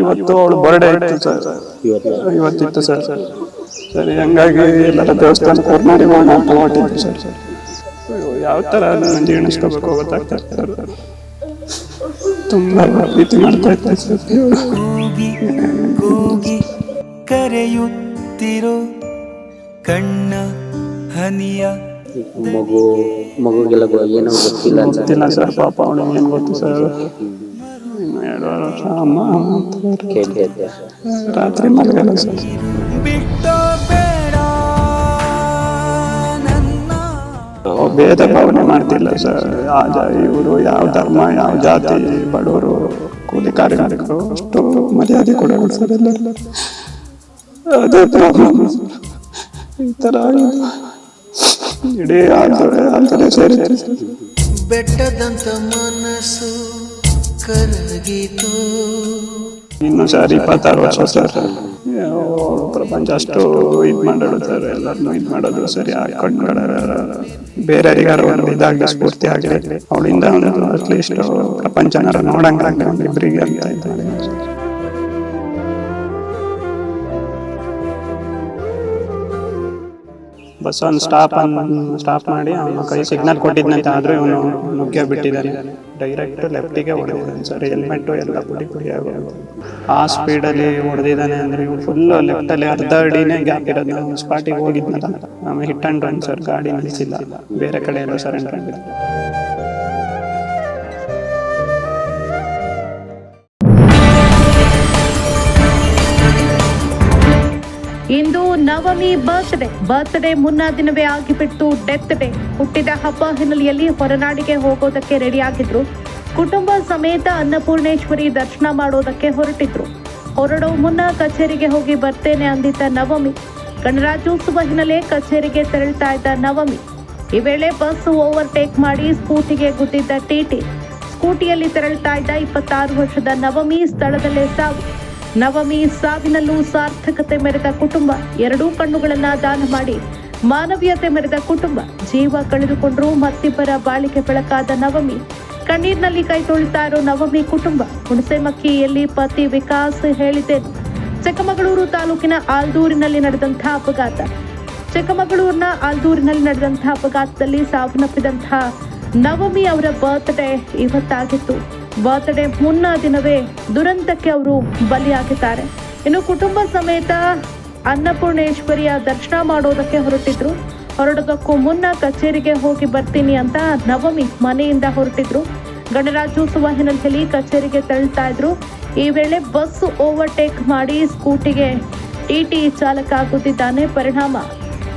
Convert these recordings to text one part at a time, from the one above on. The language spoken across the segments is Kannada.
ಇವತ್ತು ಅವಳು ಬರ್ಡೇ ಇತ್ತು ಸರ್ ಇವತ್ತು ಇವತ್ತಿತ್ತು ಸರ್ ಸರಿ ಹಂಗಾಗಿ ಎಲ್ಲರ ದೇವಸ್ಥಾನ ಕೊರ್ನಾಡಿ ಹೋಗೋಣ ಅಂತ ಹೊರಟಿದ್ವಿ ಸರ್ ಅಯ್ಯೋ, ಯಾವ ಥರ ನಾನು ಜೀರ್ಣಿಸ್ಕೋಬೇಕು ಗೊತ್ತಾಗ್ತಾ ಇರ್ತಾರೆ ಸರ್ ತುಂಬ ಪ್ರೀತಿ ಮಾಡ್ತಾ ಇರ್ತಾರೆ ಸರ್ ಕೂಗಿ ಕರೆಯುತ್ತಿರೋ ಕಣ್ಣ ಹನಿಯ ಮಗು ಮಗುಗೆಲ್ಲ ಗೊ- ಏನೋ ಗೊತ್ತಿಲ್ಲ ಗೊತ್ತಿಲ್ಲ ಸರ್ ಪಾಪ ಅವಳು ಏನು ಗೊತ್ತು ಸರ್ ರಾತ್ರಿ ಮಲಗಲ್ಲ ಸರ್ ಭೇದ ಭಾವನೆ ಮಾಡ್ತಿಲ್ಲ ಸರ್ ಇವರು ಯಾವ ಧರ್ಮ ಯಾವ ಜಾತಿ ಬಡವರು ಕೂಲಿ ಕಾರ್ಮಿಕರು ಅಷ್ಟು ಮರ್ಯಾದೆ ಕೊಡೋಣ ಸರ್ ಎಲ್ಲ ಅದೇ ಪ್ರಾಬ್ಲಮ್ ಈ ಥರ ಇಡೀ ಆಂದೋಳೆ ಸೇರಿ ಸರಿ ಬೆಟ್ಟದಂತ ಮನಸ್ಸು ಕರಗಿತು. ಇನ್ನು ಸರ್, ಇಪ್ಪತ್ತಾರು ವರ್ಷ ಸರ್. ಪ್ರಪಂಚ ಅಷ್ಟು ಇದು ಮಾಡೋದು ಸರ್. ಎಲ್ಲರನ್ನೂ ಇದು ಮಾಡೋದು ಸರಿ ಹಾಕೊಂಡ್ಗಳ ಬೇರೆಯವರಿಗಾರು ಒಂದು ಇದಾಗಲಿ ಸ್ಫೂರ್ತಿ ಆಗಲಿ, ಅವಳಿಂದ ಒಂದು ಅಟ್ಲೀಸ್ಟ್ ಪ್ರಪಂಚನಾರ ನೋಡಂಗಾಗಲಿ ಒಂದು ಇಬ್ಬರಿಗೆ ಅಂತ ಇದ್ದಾಳೆ ಬಸ್ ಒಂದು ಸ್ಟಾಪ್ ಸ್ಟಾಪ್ ಮಾಡಿ ಅವನ ಕೈ ಸಿಗ್ನಲ್ ಕೊಟ್ಟಿದ್ನಂತೆ ಆದ್ರೂ ಇವನು ನುಗ್ಗೆ ಬಿಟ್ಟಿದ್ದಾನೆ ಡೈರೆಕ್ಟ್ ಲೆಫ್ಟಿಗೆ ಹೊಡೆದಿದ್ದಾನೆ ಸರ್ ಹೆಲ್ಮೆಟ್ಟು ಎಲ್ಲ ಪುಡಿ ಪುಡಿ ಆ ಸ್ಪೀಡಲ್ಲಿ ಹೊಡೆದಿದ್ದಾನೆ ಅಂದ್ರೆ ಫುಲ್ ಲೆಫ್ಟಲ್ಲಿ ಅರ್ಧ ಅಡಿನೇ ಗ್ಯಾಪ್ ಇರೋದು. ಸ್ಪಾಟಿಗೆ ಹೋಗಿದ್ನಲ್ಲ. ಆಮೇಲೆ ಹಿಟ್ ಅಂಡ್ ರನ್ ಸರ್ ಗಾಡಿ ನಿಲ್ಲಿಸಿಲ್ಲ ಬೇರೆ ಕಡೆ ಎಲ್ಲ ಸರೆಂಡರ್ ಆಗಿದೆ ನವಮಿ ಬರ್ತ್ಡೇ ಬರ್ತ್ಡೇ ಮುನ್ನ ದಿನವೇ ಆಗಿಬಿಟ್ಟು ಡೆತ್ ಡೇ ಹುಟ್ಟಿದ ಹಬ್ಬ ಹಿನ್ನೆಲೆಯಲ್ಲಿ ಹೊರನಾಡಿಗೆ ಹೋಗೋದಕ್ಕೆ ರೆಡಿಯಾಗಿದ್ರು ಕುಟುಂಬ ಸಮೇತ ಅನ್ನಪೂರ್ಣೇಶ್ವರಿ ದರ್ಶನ ಮಾಡೋದಕ್ಕೆ ಹೊರಟಿದ್ರು. ಹೊರಡೋ ಮುನ್ನ ಕಚೇರಿಗೆ ಹೋಗಿ ಬರ್ತೇನೆ ಅಂದಿದ್ದ ನವಮಿ. ಗಣರಾಜ್ಯೋತ್ಸವ ಹಿನ್ನೆಲೆ ಕಚೇರಿಗೆ ತೆರಳ್ತಾ ಇದ್ದ ನವಮಿ. ಈ ವೇಳೆ ಬಸ್ ಓವರ್ಟೇಕ್ ಮಾಡಿ ಸ್ಕೂಟಿಗೆ ಗುದ್ದಿದ್ದ ಟಿಟಿ ಸ್ಕೂಟಿಯಲ್ಲಿ ತೆರಳ್ತಾ ಇದ್ದ ಇಪ್ಪತ್ತಾರು ವರ್ಷದ ನವಮಿ ಸ್ಥಳದಲ್ಲೇ ಸಾವು ನವಮಿ ಸಾವಿನಲ್ಲೂ ಸಾರ್ಥಕತೆ ಮೆರೆದ ಕುಟುಂಬ ಎರಡೂ ಕಣ್ಣುಗಳನ್ನ ದಾನ ಮಾಡಿ ಮಾನವೀಯತೆ ಮೆರೆದ ಕುಟುಂಬ ಜೀವ ಕಳೆದುಕೊಂಡರೂ ಮತ್ತಿಬ್ಬರ ಬಾಳಿಕೆ ಬೆಳಕಾದ ನವಮಿ. ಕಣ್ಣೀರಿನಲ್ಲಿ ಕೈ ತೊಳಿತಾ ಇರೋ ನವಮಿ ಕುಟುಂಬ ಹುಣಸೆಮಕ್ಕಿಯಲ್ಲಿ ಪತಿ ವಿಕಾಸ್ ಹೇಳಿದ್ದೇನು ಚಿಕ್ಕಮಗಳೂರು ತಾಲೂಕಿನ ಆಲ್ದೂರಿನಲ್ಲಿ ನಡೆದಂತಹ ಅಪಘಾತ. ಚಿಕ್ಕಮಗಳೂರಿನ ಆಲ್ದೂರಿನಲ್ಲಿ ನಡೆದಂತಹ ಅಪಘಾತದಲ್ಲಿ ಸಾವನ್ನಪ್ಪಿದಂತಹ ನವಮಿ ಅವರ ಬರ್ತ್ಡೇ ಇವತ್ತಾಗಿತ್ತು. ಬರ್ತ್ಡೇ ಮುನ್ನ ದಿನವೇ ದುರಂತಕ್ಕೆ ಅವರು ಬಲಿಯಾಗಿದ್ದಾರೆ. ಇನ್ನು ಕುಟುಂಬ ಸಮೇತ ಅನ್ನಪೂರ್ಣೇಶ್ವರಿಯ ದರ್ಶನ ಮಾಡೋದಕ್ಕೆ ಹೊರಟಿದ್ರು. ಹೊರಡೋದಕ್ಕೂ ಮುನ್ನ ಕಚೇರಿಗೆ ಹೋಗಿ ಬರ್ತೀನಿ ಅಂತ ನವಮಿ ಮನೆಯಿಂದ ಹೊರಟಿದ್ರು. ಗಣರಾಜ್ಯೋತ್ಸವ ಹಿನ್ನೆಲೆಯಲ್ಲಿ ಕಚೇರಿಗೆ ತೆರಳ್ತಾ ಇದ್ರು. ಈ ವೇಳೆ ಬಸ್ ಓವರ್ಟೇಕ್ ಮಾಡಿ ಸ್ಕೂಟಿಗೆ ಟಿಟಿ ಚಾಲಕ ಆಗುತ್ತಿದ್ದಾನೆ. ಪರಿಣಾಮ.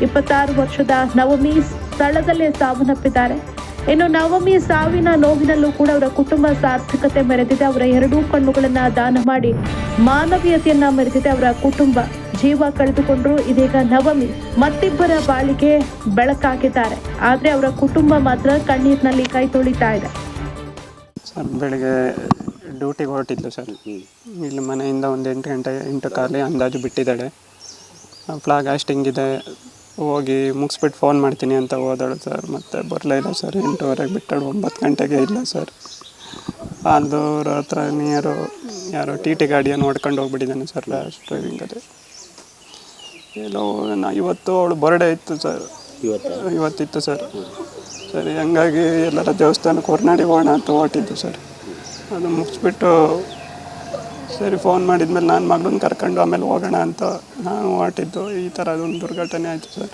ಇಪ್ಪತ್ತಾರು ವರ್ಷದ ನವಮಿ ಸ್ಥಳದಲ್ಲೇ ಸಾವನ್ನಪ್ಪಿದ್ದಾರೆ. ಇನ್ನು ನವಮಿ ಸಾವಿನ ನೋವಿನಲ್ಲೂ ಕೂಡ ಅವರ ಕುಟುಂಬ ಸಾರ್ಥಕತೆ ಮೆರೆದಿದೆ. ಅವರ ಎರಡೂ ಕಣ್ಣುಗಳನ್ನ ದಾನ ಮಾಡಿ ಮಾನವೀಯತೆಯನ್ನ ಮೆರೆದಿದೆ. ಅವರ ಕುಟುಂಬ ಜೀವ ಕಳೆದುಕೊಂಡ್ರು. ಇದೀಗ ನವಮಿ ಮತ್ತಿಬ್ಬರ ಬಾಳಿಗೆ ಬೆಳಕಾಗಿದ್ದಾರೆ. ಆದ್ರೆ ಅವರ ಕುಟುಂಬ ಮಾತ್ರ ಕಣ್ಣೀರಿನಲ್ಲಿ ಕೈ ತೊಳಿತಾ ಇದೆ. ಸರ್, ಬೆಳಿಗ್ಗೆ ಡ್ಯೂಟಿಗೆ ಹೊರಟಿದ್ಲು ಸರ್. ಇಲ್ಲಿ ಮನೆಯಿಂದ ಒಂದು ಎಂಟು ಗಂಟೆ, ಎಂಟು ಕಾಲಿ ಅಂದಾಜು ಬಿಟ್ಟಿದ್ದಾಳೆ. ಫ್ಲಾಗ್ ಆಸ್ಟಿಂಗ್ ಇದೆ. ಹೋಗಿ ಮುಗಿಸ್ಬಿಟ್ಟು ಫೋನ್ ಮಾಡ್ತೀನಿ ಅಂತ ಹೋದಳು ಸರ್ ಮತ್ತೆ ಬರಲೇ ಇಲ್ಲ ಸರ್ ಎಂಟೂವರೆಗೆ ಬಿಟ್ಟಳು. ಒಂಬತ್ತು ಗಂಟೆಗೆ ಇಲ್ಲ ಸರ್ ಆಲ್ದೂರ ಹತ್ರ ನಿಯರು ಯಾರೋ ಟಿ ಟಿ ಗಾಡಿಯನ್ನು ಹೊಡ್ಕೊಂಡು ಹೋಗ್ಬಿಟ್ಟಿದ್ದಾನೆ ಸರ್ ಲಾಸ್ಟ್ ಡ್ರೈವಿಂಗಲ್ಲಿ ಏನೋ ಎಲ್ಲೋ ನಾ ಇವತ್ತು ಅವಳು ಬರ್ಡೇ ಇತ್ತು ಸರ್ ಇವತ್ತು? ಇವತ್ತಿತ್ತು ಸರ್ ಸರಿ ಹಂಗಾಗಿ ಎಲ್ಲರ ದೇವಸ್ಥಾನಕ್ಕೆ ಹೊರನಾಡಿ ಹೋಗೋಣ ಅಂತ ಹೊರಟಿದ್ದು ಸರ್ ಅದು ಮುಗಿಸ್ಬಿಟ್ಟು ಸರಿ ಫೋನ್ ಮಾಡಿದ್ಮೇಲೆ ನಾನು ಮಗಳನ್ನ ಕರ್ಕೊಂಡು ಆಮೇಲೆ ಹೋಗೋಣ ಅಂತ ನಾನು ಹೊರಟಿದ್ದು. ಈ ಥರ ಅದೊಂದು ದುರ್ಘಟನೆ ಆಯಿತು ಸರ್.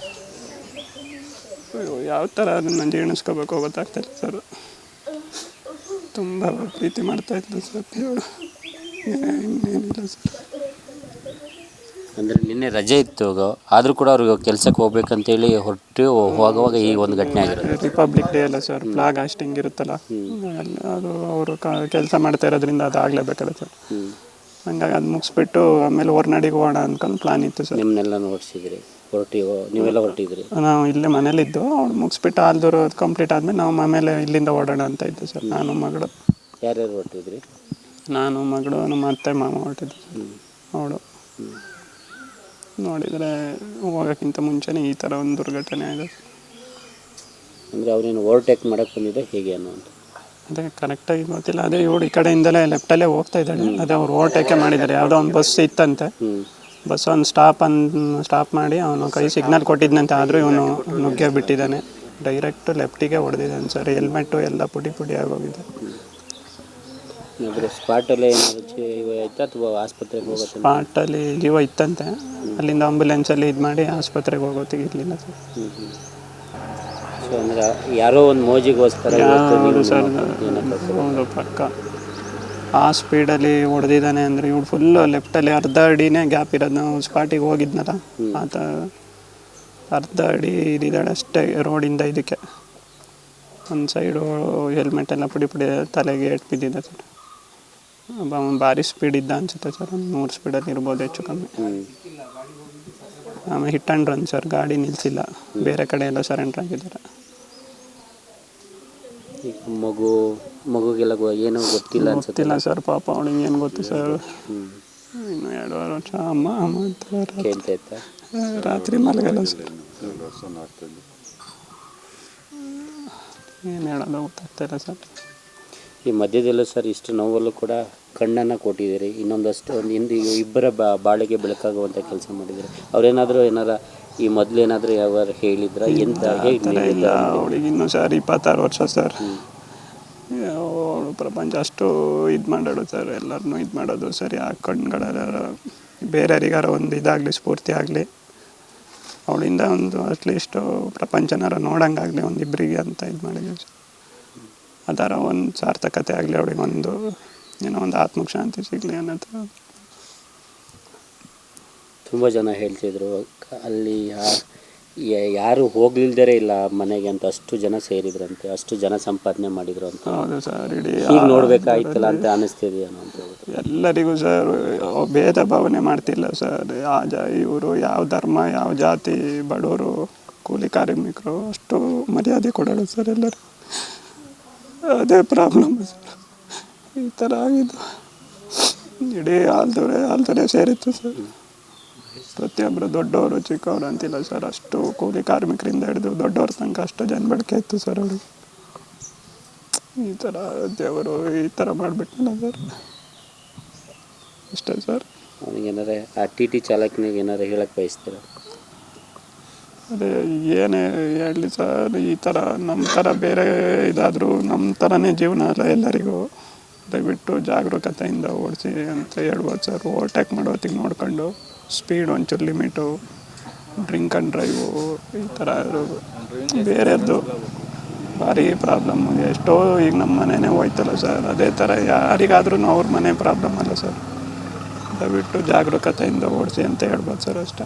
ಅಯ್ಯೋ ಯಾವ ಥರ ಅದನ್ನು ಜೀರ್ಣಿಸ್ಕೋಬೇಕು ಗೊತ್ತಾಗ್ತಾಯಿಲ್ಲ ಸರ್. ತುಂಬ ಪ್ರೀತಿ ಮಾಡ್ತಾ ಇದ್ದು ಸರ್. ದೇವ್ರು ಇನ್ನೇನಿಲ್ಲ ಸರ್. ಅಂದರೆ ನಿನ್ನೆ ರಜೆ ಇತ್ತು ಆದರೂ ಕೂಡ ಅವ್ರಿಗೆ ಕೆಲಸಕ್ಕೆ ಹೋಗ್ಬೇಕಂತೇಳಿ ಹೊರಟು ಹೋಗುವಾಗ ಈ ಒಂದು ಘಟನೆ ಆಗಿರೋದು. ರಿಪಬ್ಲಿಕ್ ಡೇ ಅಲ್ಲ ಸರ್ ಫ್ಲಾಗ್ ಹಾಸ್ಟಿಂಗ್ ಇರುತ್ತಲ್ಲ. ಅದು ಅವರು ಕೆಲಸ ಮಾಡ್ತಾ ಇರೋದ್ರಿಂದ ಅದು ಆಗಲೇಬೇಕಲ್ಲ ಸರ್. ಹಂಗಾಗಿ ಅದು ಮುಗಿಸ್ಬಿಟ್ಟು ಆಮೇಲೆ ಹೊರನಾಡಿಗೆ ಹೋಗೋಣ ಅನ್ಕೊಂಡು ಪ್ಲಾನ್ ಇತ್ತು ಸರ್. ನಿಮ್ಮನ್ನೆಲ್ಲ ನೋಡ್ಸಿದ್ರಿ? ಹೊರಟಿ ನೀವೆಲ್ಲ ಹೊರಟಿದ್ರಿ? ನಾವು ಇಲ್ಲೇ ಮನೇಲಿದ್ದು ಅವ್ಳು ಮುಗಿಸ್ಬಿಟ್ಟು ಆಲ್ದೂರು ಅದು ಕಂಪ್ಲೀಟ್ ಆದಮೇಲೆ ನಾವು ಆಮೇಲೆ ಇಲ್ಲಿಂದ ಓಡೋಣ ಅಂತ ಇದ್ದು ಸರ್ ನಾನು ಮಗಳು. ಯಾರ್ಯಾರು ಹೊರಟಿದ್ರಿ? ನಾನು ಮಗಳು ನಮ್ಮ ಅತ್ತೆ ಮಾಮ ಹೊರಟಿದ್ದು ಅವಳು. ನೋಡಿದರೆ ಹೋಗೋಕ್ಕಿಂತ ಮುಂಚೆನೇ ಈ ಥರ ಒಂದು ದುರ್ಘಟನೆ ಆಗಿದೆ ಅಂದರೆ ಅವ್ರೇನು ಓವರ್ಟೇಕ್ ಮಾಡೋಕ್ಕೆ ಬಂದಿದ್ದ ಹೇಗೆ ಅನ್ನೋ ಅಂತ ಅದೇ ಕರೆಕ್ಟಾಗಿ ಗೊತ್ತಿಲ್ಲ. ಅದೇ ಇವಳು ಈ ಕಡೆಯಿಂದಲೇ ಲೆಫ್ಟಲ್ಲೇ ಹೋಗ್ತಾ ಇದ್ದಾಳೆ. ಅದೇ ಅವ್ರು ಓವರ್ಟೇಕೆ ಮಾಡಿದ್ದಾರೆ. ಯಾವುದೋ ಒಂದು ಬಸ್ ಇತ್ತಂತೆ. ಬಸ್ ಒಂದು ಸ್ಟಾಪ್ ಅನ್ ಸ್ಟಾಪ್ ಮಾಡಿ ಅವನು ಕೈ ಸಿಗ್ನಲ್ ಕೊಟ್ಟಿದ್ದಂತೆ ಆದರೂ ಇವನು ನುಗ್ಗೆ ಬಿಟ್ಟಿದ್ದಾನೆ. ಡೈರೆಕ್ಟ್ ಲೆಫ್ಟಿಗೆ ಹೊಡೆದಿದ್ದಾನೆ ಸರ್ ಹೆಲ್ಮೆಟ್ಟು ಎಲ್ಲ ಪುಡಿ ಪುಡಿ ಆಗೋಗಿದೆ ಸ್ಪಾಟಲ್ಲೇ ಆಯ್ತಾ ಅಥವಾ ಆಸ್ಪತ್ರೆಗೆ ಜೀವ ಇತ್ತಂತೆ. ಅಲ್ಲಿಂದ ಆಂಬುಲೆನ್ಸಲ್ಲಿ ಇದು ಮಾಡಿ ಆಸ್ಪತ್ರೆಗೆ ಹೋಗೋತ್ತಿಗೆ ಇರಲಿಲ್ಲ ಸರ್ ಸೊ ಅಂದ್ರೆ ಯಾರೋ ಒಂದು ಮೋಜಿಗೋಸ್ಕರ ಇವತ್ತು ನೀವು ಸರ್ ನಿಮ್ಮ ಜೀವನ ಕಳ್ಸಿರೋದು. ಹೌದು ಪಕ್ಕ. ಆ ಸ್ಪೀಡಲ್ಲಿ ಹೊಡೆದಿದ್ದಾನೆ ಅಂದರೆ ಇವಳು ಫುಲ್ಲು ಲೆಫ್ಟಲ್ಲಿ ಅರ್ಧ ಅಡಿನೇ ಗ್ಯಾಪ್ ಇರೋದು. ನಾವು ಸ್ಪಾಟಿಗೆ ಹೋಗಿದ್ನಲ್ಲ ಆತ ಅರ್ಧ ಅಡಿ ಇದಿದ್ದಾಳೆ ಅಷ್ಟೇ ರೋಡಿಂದ ಇದಕ್ಕೆ. ಒಂದು ಸೈಡು ಹೆಲ್ಮೆಟ್ ಎಲ್ಲ ಪುಡಿ ಪುಡಿ ತಲೆಗೆ ಏಟ್ ಬಿದ್ದಿದೆ ಸರ್. ಅವ್ನು ಭಾರಿ ಸ್ಪೀಡ್ ಇದ್ದ ಅನ್ಸುತ್ತೆ ಸರ್. ಒಂದು ನೂರು ಸ್ಪೀಡಲ್ಲಿ ಇರ್ಬೋದು ಹೆಚ್ಚು ಕಮ್ಮಿ. ಆಮೇಲೆ ಹಿಟ್ ಆ್ಯಂಡ್ ರನ್ ಸರ್ ಗಾಡಿ ನಿಲ್ಲಿಸಿಲ್ಲ ಬೇರೆ ಕಡೆ ಎಲ್ಲ ಸರೆಂಡ್ರ್ ಆಗಿದ್ದಾರೆ. ಈಗ ಮಗು ಮಗುಗೆಲ್ಲ ಗೊ- ಏನೂ ಗೊತ್ತಿಲ್ಲ ಅನ್ಸುತ್ತೆ ಗೊತ್ತಿಲ್ಲ ಸರ್ ಪಾಪ ಅವಳಿಗೆ ಏನು ಗೊತ್ತು ಸರ್? ಇನ್ನು ಎರಡೂವರೆ ವರ್ಷ ಅಮ್ಮ ಅಮ್ಮ ಅಂತ ರಾತ್ರಿ- ಕೇಳ್ತಾ ಇತ್ತಾ ರಾತ್ರಿ ಮಲಗಲ್ಲ ಸರ್. ಏನು ಹೇಳೋದು ಗೊತ್ತಾಗ್ತಾಯಿಲ್ಲ ಸರ್. ಈ ಮಧ್ಯದಲ್ಲೂ ಸರ್ ಇಷ್ಟು ನೋವಲ್ಲೂ ಕೂಡ ಕಣ್ಣನ್ನು ಕೊಟ್ಟಿದ್ದೀರಿ ಇನ್ನೊಂದಷ್ಟು ಒಂದು ಹಿಂದೆ ಇಬ್ಬರ ಬಾ ಬಾಳಿಗೆ ಬೆಳಕಾಗುವಂಥ ಕೆಲಸ ಮಾಡಿದ್ದೀರಿ. ಅವರೇನಾದರೂ ಏನಾರ ಈ ಮೊದಲು ಏನಾದರೂ ಯಾವ ಹೇಳಿದ್ರ? ಎಂತ ಇಲ್ಲ. ಅವಳಿಗೆ ಇನ್ನೂ ಸರ್ ಇಪ್ಪತ್ತಾರು ವರ್ಷ ಸರ್. ಅವಳು ಪ್ರಪಂಚ ಅಷ್ಟು ಇದು ಮಾಡೋಳು ಸರ್. ಎಲ್ಲರನ್ನೂ ಇದು ಮಾಡೋದು ಸರಿ. ಆ ಕಣ್ಗಳೆಲ್ಲ ಬೇರೆಯವರಿಗಾರ ಒಂದು ಇದಾಗಲಿ ಸ್ಫೂರ್ತಿ ಆಗಲಿ. ಅವಳಿಂದ ಒಂದು ಅಟ್ಲೀಸ್ಟು ಪ್ರಪಂಚನಾರ ನೋಡೋಂಗಾಗಲಿ ಒಂದು ಇಬ್ಬರಿಗೆ ಅಂತ ಇದು ಮಾಡಿದ್ವಿ ಸರ್. ಥರ ಒಂದು ಸಾರ್ಥಕತೆ ಆಗಲಿ ಅವಳಿಗೆ ಒಂದು ಏನೋ ಒಂದು ಆತ್ಮಕ್ಕೆ ಶಾಂತಿ ಸಿಗಲಿ ಅನ್ನೋ ಥರ ತುಂಬ ಜನ ಹೇಳ್ತಿದ್ರು ಅಲ್ಲಿ ಯಾರು ಹೋಗ್ಲಿಲ್ದರೆ ಇಲ್ಲ ಮನೆಗೆ ಅಂತ ಅಷ್ಟು ಜನ ಸೇರಿದ್ರಂತೆ ಅಷ್ಟು ಜನ ಸಂಪಾದನೆ ಮಾಡಿದ್ರು ಅಂತ. ಹೌದು ಸರ್ ಇಡೀ ಈಗ ನೋಡ್ಬೇಕಾಯ್ತಲ್ಲ ಅಂತ ಅನಿಸ್ತಿದೆಯೋ ಅಂತ. ಎಲ್ಲರಿಗೂ ಸರ್ ಭೇದ ಭಾವನೆ ಮಾಡ್ತಿಲ್ಲ ಸರ್. ಆ ಜ ಇವರು ಯಾವ ಧರ್ಮ ಯಾವ ಜಾತಿ ಬಡವರು ಕೂಲಿ ಕಾರ್ಮಿಕರು ಅಷ್ಟು ಮರ್ಯಾದೆ ಕೊಡೋಣ ಸರ್ ಎಲ್ಲರೂ. ಅದೇ ಪ್ರಾಬ್ಲಮ್ ಸರ್. ಈ ಥರ ಆಗಿದ್ದು. ಇಡೀ ಆಲ್ದೊರೆ ಆಲ್ದೊರೆ ಸೇರಿತ್ತು ಸರ್. ಪ್ರತಿಯೊಬ್ಬರು ದೊಡ್ಡವರು ಚಿಕ್ಕವರು ಅಂತಿಲ್ಲ ಸರ್. ಅಷ್ಟು ಕೂಲಿ ಕಾರ್ಮಿಕರಿಂದ ಹಿಡಿದು ದೊಡ್ಡವ್ರ ತನಕ ಅಷ್ಟು ಜನಬಳಕೆ ಇತ್ತು ಸರ್ ಅವರು ಈ ಥರ ದೇವರು ಈ ಥರ ಮಾಡಿಬಿಟ್ಟಲ್ಲ ಸರ್. ಅಷ್ಟೇ ಸರ್. ನನಗೇನಾರ ಆ ಟಿ ಟಿ ಚಾಲಕನಿಗೆ ಏನಾರು ಹೇಳಕ್ಕೆ ಬಯಸ್ತೀರ? ಅದೇ ಏನೇ ಹೇಳಲಿ ಸರ್ ಈ ಥರ ನಮ್ಮ ಥರ ಬೇರೆ ಇದಾದರೂ ನಮ್ಮ ಥರನೇ ಜೀವನ ಅಲ್ಲ ಎಲ್ಲರಿಗೂ. ದಯವಿಟ್ಟು ಜಾಗರೂಕತೆಯಿಂದ ಓಡಿಸಿ ಅಂತ ಹೇಳ್ಬೋದು ಸರ್. ಓವರ್ಟೇಕ್ ಮಾಡೋತ್ತಿಗೆ ನೋಡ್ಕೊಂಡು ಸ್ಪೀಡ್ ಒಂಚೂರು ಲಿಮಿಟು ಡ್ರಿಂಕ್ ಆ್ಯಂಡ್ ಡ್ರೈವು ಈ ಥರ ಬೇರೆದ್ದು ಭಾರಿ ಪ್ರಾಬ್ಲಮ್ ಎಷ್ಟೋ ಈಗ ನಮ್ಮ ಮನೆಯೇ ಹೋಯ್ತಲ್ಲ ಸರ್. ಅದೇ ಥರ ಯಾರಿಗಾದ್ರೂ ಅವ್ರ ಮನೆ ಪ್ರಾಬ್ಲಮ್ ಅಲ್ಲ ಸರ್. ದಯವಿಟ್ಟು ಜಾಗರೂಕತೆಯಿಂದ ಓಡಿಸಿ ಅಂತ ಹೇಳ್ಬೋದು ಸರ್ ಅಷ್ಟೇ.